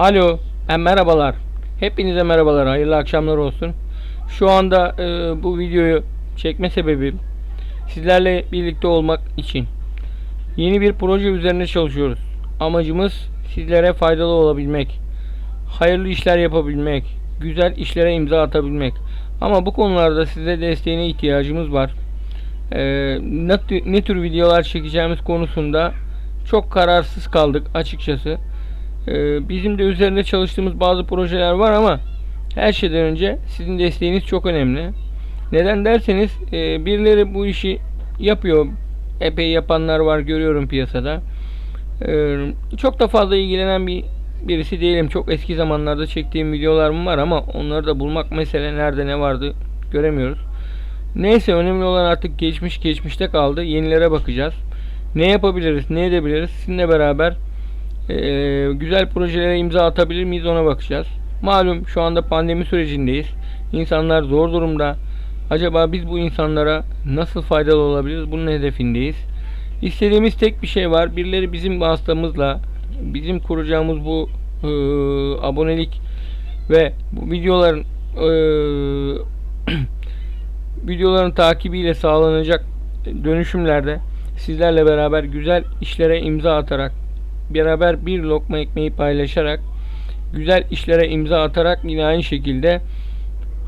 Alo, e, merhabalar. Hepinize merhabalar, hayırlı akşamlar olsun. Şu anda e, bu videoyu çekme sebebim sizlerle birlikte olmak için. Yeni bir proje üzerine çalışıyoruz. Amacımız sizlere faydalı olabilmek, hayırlı işler yapabilmek, güzel işlere imza atabilmek. Ama bu konularda size desteğine ihtiyacımız var. E, ne, ne tür videolar çekeceğimiz konusunda çok kararsız kaldık açıkçası. Ee, bizim de üzerinde çalıştığımız bazı projeler var ama her şeyden önce sizin desteğiniz çok önemli. Neden derseniz e, birileri bu işi yapıyor. Epey yapanlar var görüyorum piyasada. Ee, çok da fazla ilgilenen bir birisi değilim. Çok eski zamanlarda çektiğim videolarım var ama onları da bulmak mesele nerede ne vardı göremiyoruz. Neyse önemli olan artık geçmiş geçmişte kaldı. Yenilere bakacağız. Ne yapabiliriz, ne edebiliriz? Sizinle beraber ee, güzel projelere imza atabilir miyiz ona bakacağız. Malum şu anda pandemi sürecindeyiz. İnsanlar zor durumda. Acaba biz bu insanlara nasıl faydalı olabiliriz? Bunun hedefindeyiz. İstediğimiz tek bir şey var. Birileri bizim vasıtamızla bizim kuracağımız bu e, abonelik ve bu videoların e, videoların takibiyle sağlanacak dönüşümlerde sizlerle beraber güzel işlere imza atarak beraber bir lokma ekmeği paylaşarak güzel işlere imza atarak yine aynı şekilde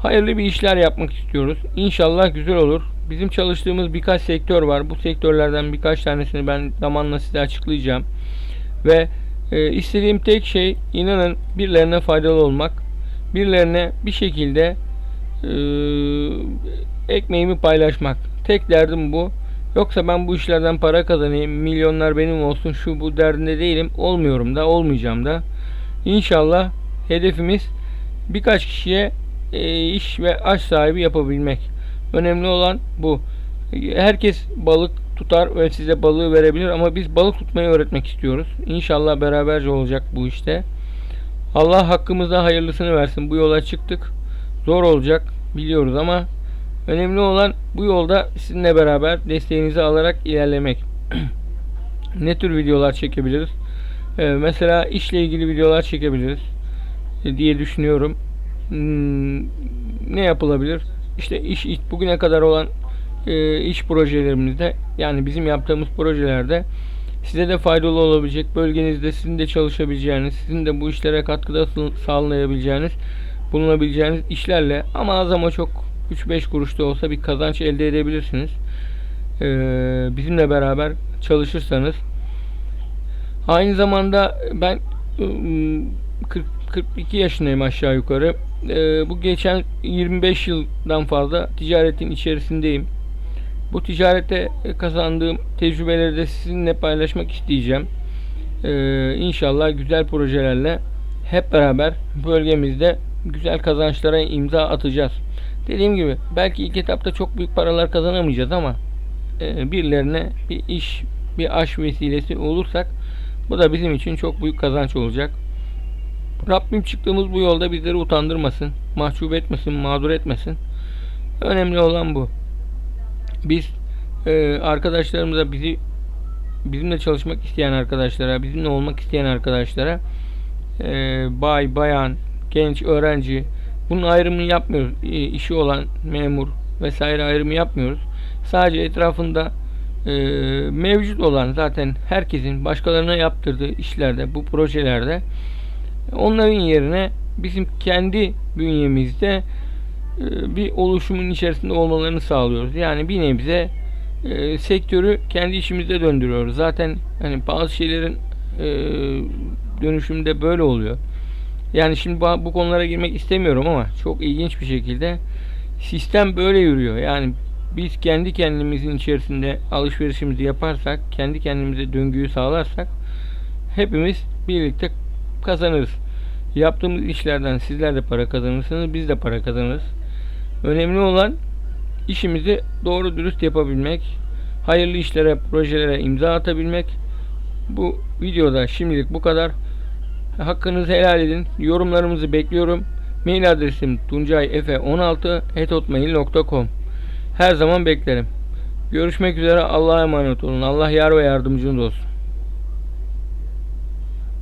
hayırlı bir işler yapmak istiyoruz. İnşallah güzel olur. Bizim çalıştığımız birkaç sektör var. Bu sektörlerden birkaç tanesini ben zamanla size açıklayacağım. Ve e, istediğim tek şey inanın birilerine faydalı olmak. Birilerine bir şekilde e, ekmeğimi paylaşmak. Tek derdim bu. Yoksa ben bu işlerden para kazanayım, milyonlar benim olsun, şu bu derdinde değilim. Olmuyorum da, olmayacağım da. İnşallah hedefimiz birkaç kişiye e, iş ve aş sahibi yapabilmek. Önemli olan bu. Herkes balık tutar ve size balığı verebilir ama biz balık tutmayı öğretmek istiyoruz. İnşallah beraberce olacak bu işte. Allah hakkımızda hayırlısını versin. Bu yola çıktık. Zor olacak biliyoruz ama Önemli olan bu yolda sizinle beraber desteğinizi alarak ilerlemek. ne tür videolar çekebiliriz? Ee, mesela işle ilgili videolar çekebiliriz e, diye düşünüyorum. Hmm, ne yapılabilir? İşte iş, iş bugüne kadar olan e, iş projelerimizde yani bizim yaptığımız projelerde size de faydalı olabilecek bölgenizde sizin de çalışabileceğiniz, sizin de bu işlere katkıda sağlayabileceğiniz, bulunabileceğiniz işlerle ama az ama çok 3-5 kuruş olsa bir kazanç elde edebilirsiniz. Ee, bizimle beraber çalışırsanız. Aynı zamanda ben ıı, 40, 42 yaşındayım aşağı yukarı. Ee, bu geçen 25 yıldan fazla ticaretin içerisindeyim. Bu ticarette kazandığım tecrübeleri de sizinle paylaşmak isteyeceğim. Ee, inşallah güzel projelerle hep beraber bölgemizde güzel kazançlara imza atacağız. Dediğim gibi belki ilk etapta çok büyük paralar kazanamayacağız ama e, birilerine bir iş, bir aş vesilesi olursak bu da bizim için çok büyük kazanç olacak. Rabbim çıktığımız bu yolda bizleri utandırmasın, mahcup etmesin, mağdur etmesin. Önemli olan bu. Biz e, arkadaşlarımıza bizi bizimle çalışmak isteyen arkadaşlara, bizimle olmak isteyen arkadaşlara e, bay, bayan, genç, öğrenci bunun ayrımını yapmıyoruz. E, işi olan memur vesaire ayrımı yapmıyoruz. Sadece etrafında e, mevcut olan zaten herkesin başkalarına yaptırdığı işlerde, bu projelerde onların yerine bizim kendi bünyemizde e, bir oluşumun içerisinde olmalarını sağlıyoruz. Yani bir nebze e, sektörü kendi işimizde döndürüyoruz. Zaten hani bazı şeylerin e, dönüşümde böyle oluyor. Yani şimdi bu, konulara girmek istemiyorum ama çok ilginç bir şekilde sistem böyle yürüyor. Yani biz kendi kendimizin içerisinde alışverişimizi yaparsak, kendi kendimize döngüyü sağlarsak hepimiz birlikte kazanırız. Yaptığımız işlerden sizler de para kazanırsınız, biz de para kazanırız. Önemli olan işimizi doğru dürüst yapabilmek, hayırlı işlere, projelere imza atabilmek. Bu videoda şimdilik bu kadar. Hakkınızı helal edin. Yorumlarımızı bekliyorum. Mail adresim tuncayefe16 Her zaman beklerim. Görüşmek üzere. Allah'a emanet olun. Allah yar ve yardımcınız olsun.